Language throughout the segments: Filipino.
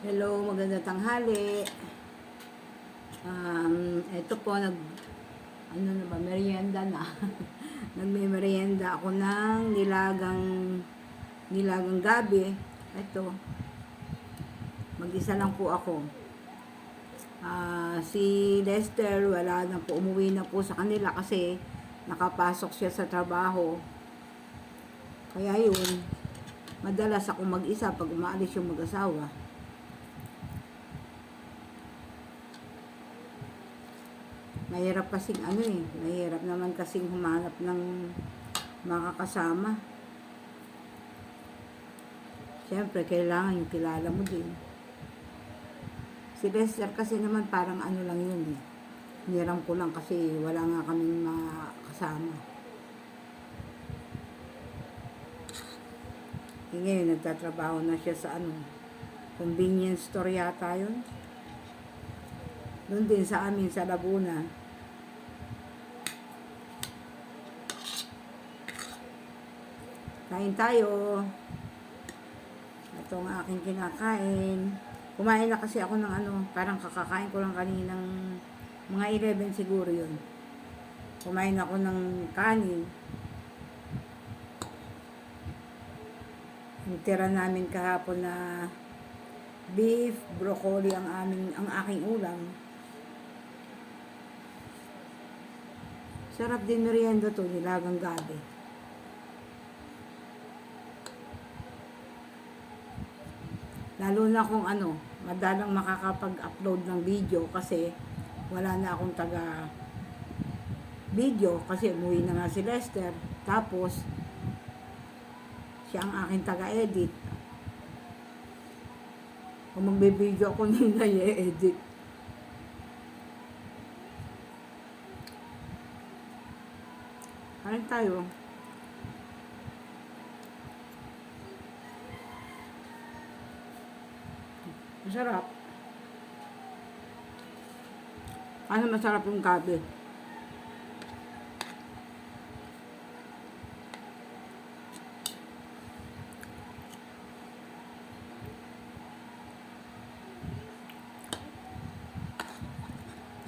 Hello, magandang tanghali. Um, ito po, nag, ano na ba, merienda na. Nagme-merienda ako ng nilagang, nilagang gabi. Ito, mag-isa lang po ako. Ah, si Lester, wala na po, umuwi na po sa kanila kasi nakapasok siya sa trabaho. Kaya yun, madalas ako mag-isa pag umaalis yung mag-asawa. Mahirap kasing ano eh, mahirap naman kasing humanap ng makakasama. Siyempre, kailangan yung kilala mo din. Si Lester kasi naman parang ano lang yun eh. Niram ko lang kasi wala nga kaming mga kasama. Eh, ngayon, nagtatrabaho na siya sa ano, convenience store yata yun. Doon din sa amin sa Laguna. Kain tayo. Ito ang aking kinakain. Kumain na kasi ako ng ano, parang kakakain ko lang kaninang mga 11 siguro yun. Kumain ako ng kanin. Yung tira namin kahapon na beef, broccoli ang aming ang aking ulam. Sarap din merienda to, nilagang gabi. Lalo na kung ano, madalang makakapag-upload ng video kasi wala na akong taga video kasi umuwi na nga si Lester. Tapos, siya ang aking taga-edit. Kung magbe-video ako nung na-edit. Kain tayo. Masarap. Ano masarap yung gabi?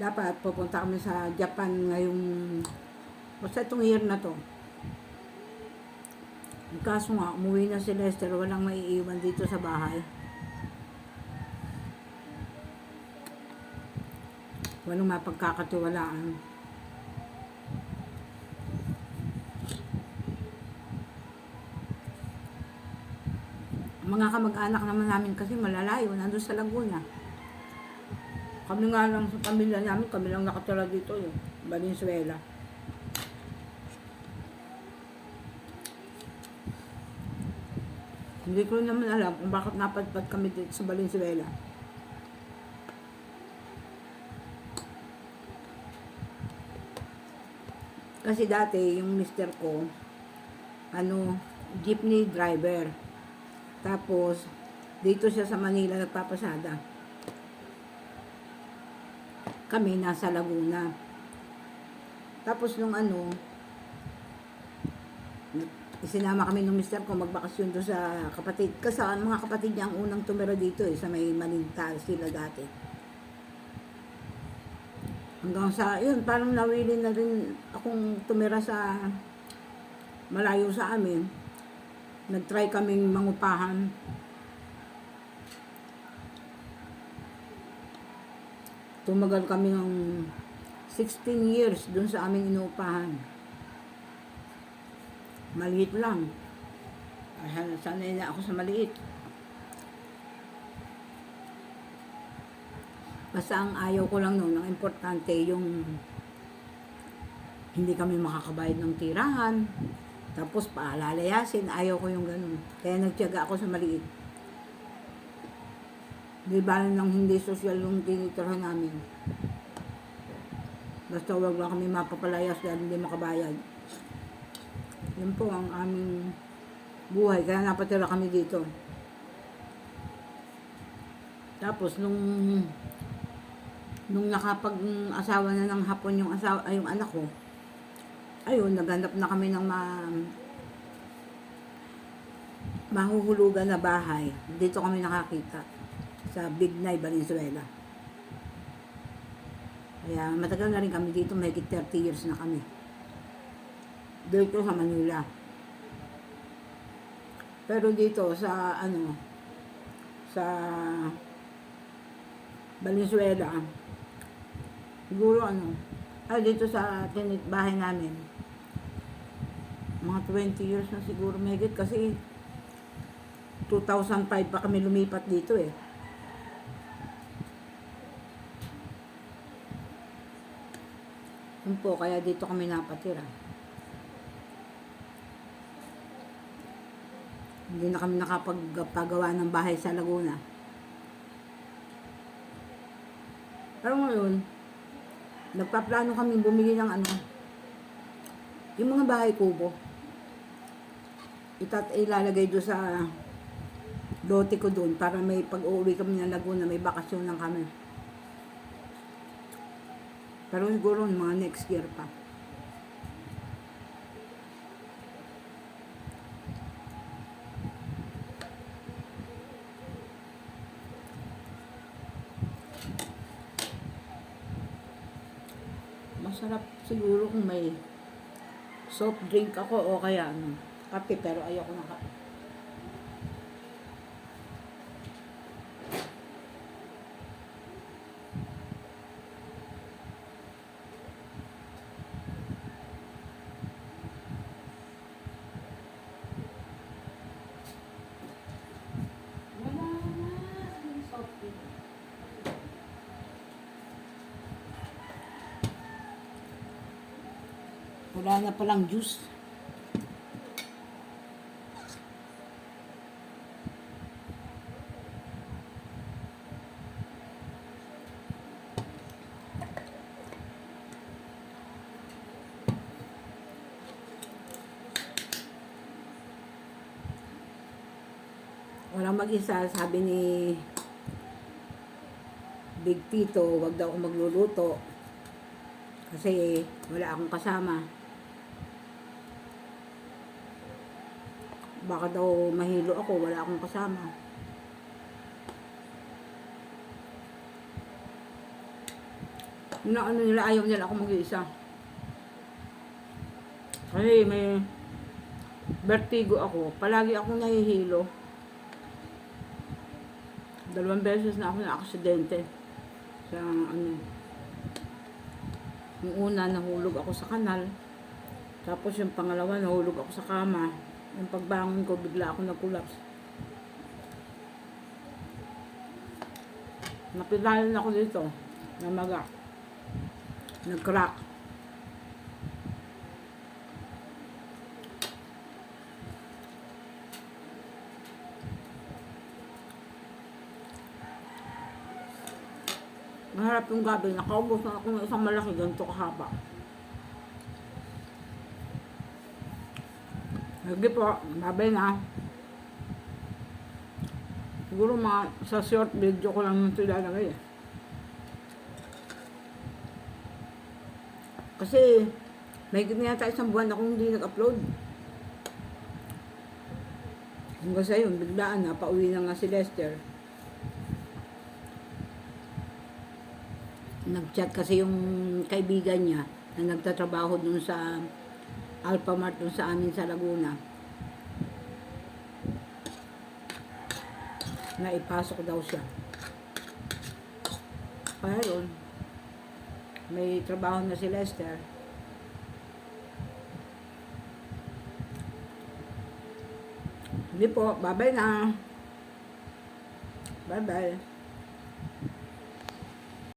Dapat pupunta kami sa Japan ngayong basta itong year na to. Kaso nga, umuwi na si Lester, walang maiiwan dito sa bahay. Walang mapagkakatiwalaan. Mga kamag-anak naman namin kasi malalayo, nandun sa Laguna. Kami nga lang sa pamilya namin, kami lang nakatira dito yung Valenzuela. Hindi ko naman alam kung bakit napadpad kami dito sa Valenzuela. Kasi dati, yung mister ko, ano, jeepney driver. Tapos, dito siya sa Manila nagpapasada. Kami nasa Laguna. Tapos nung ano, isinama kami ng mister ko magbakasyon doon sa kapatid. Kasi mga kapatid niya ang unang tumira dito eh, sa may Maninta sila dati. Hanggang sa, yun, parang nawili na rin akong tumira sa malayo sa amin. Nag-try kaming mangupahan. Tumagal kami ng 16 years dun sa aming inuupahan. Maliit lang. Ay, sanay na ako sa maliit. Basta ang ayaw ko lang noon, ang importante yung hindi kami makakabayad ng tirahan. Tapos paalalayasin, ayaw ko yung ganun. Kaya nagtiyaga ako sa maliit. Di ba nang hindi social yung tinitirhan namin. Basta wag lang kami mapapalayas dahil hindi makabayad. Yun po ang aming buhay. Kaya napatira kami dito. Tapos nung nung nakapag-asawa na ng hapon yung asawa ay yung anak ko ayun naghanap na kami ng ma mahuhulugan na bahay dito kami nakakita sa Big Nay, Valenzuela. Kaya matagal na rin kami dito, may 30 years na kami. Dito sa Manila. Pero dito sa ano, sa Valenzuela, siguro ano, ah, dito sa tinit bahay namin, mga 20 years na siguro mahigit kasi 2005 pa kami lumipat dito eh. Yun po, kaya dito kami napatira. Hindi na kami nakapagpagawa ng bahay sa Laguna. Pero ngayon, nagpaplano kami bumili ng ano, yung mga bahay kubo. Itat ilalagay doon sa lote ko doon para may pag-uwi kami ng Laguna, may bakasyon lang kami. Pero siguro mga next year pa. Masarap siguro kung may soft drink ako o kaya ano, kape pero ayoko ng kape. Wala na palang juice. Walang mag-isa, sabi ni Big Tito, wag daw ako magluluto. Kasi wala akong kasama. Baka daw mahilo ako, wala akong kasama. Ang ano nila, ayaw nila ako mag-iisa. Kasi may vertigo ako. Palagi akong nahihilo. Dalawang beses na ako na aksidente. Sa ano. Yung una, nahulog ako sa kanal. Tapos yung pangalawa, nahulog ako sa kama. Yung pagbangon ko, bigla ako nag-collapse. Napilayan ako dito. Namaga. Nag-crack. Maharap yung gabi, nakaubos na ako ng isang malaki, ganito kahaba. Sige po, babay na. Siguro mga sa short video ko lang ito ilalagay eh. Kasi, may na yata isang buwan akong hindi nag-upload. Hanggang sa yun, biglaan na, pauwi na nga si Lester. Nag-chat kasi yung kaibigan niya na nagtatrabaho dun sa Alphamart dun sa amin sa Laguna. Na ipasok daw siya. Kaya yun, may trabaho na si Lester. Hindi po, bye-bye na. Bye-bye.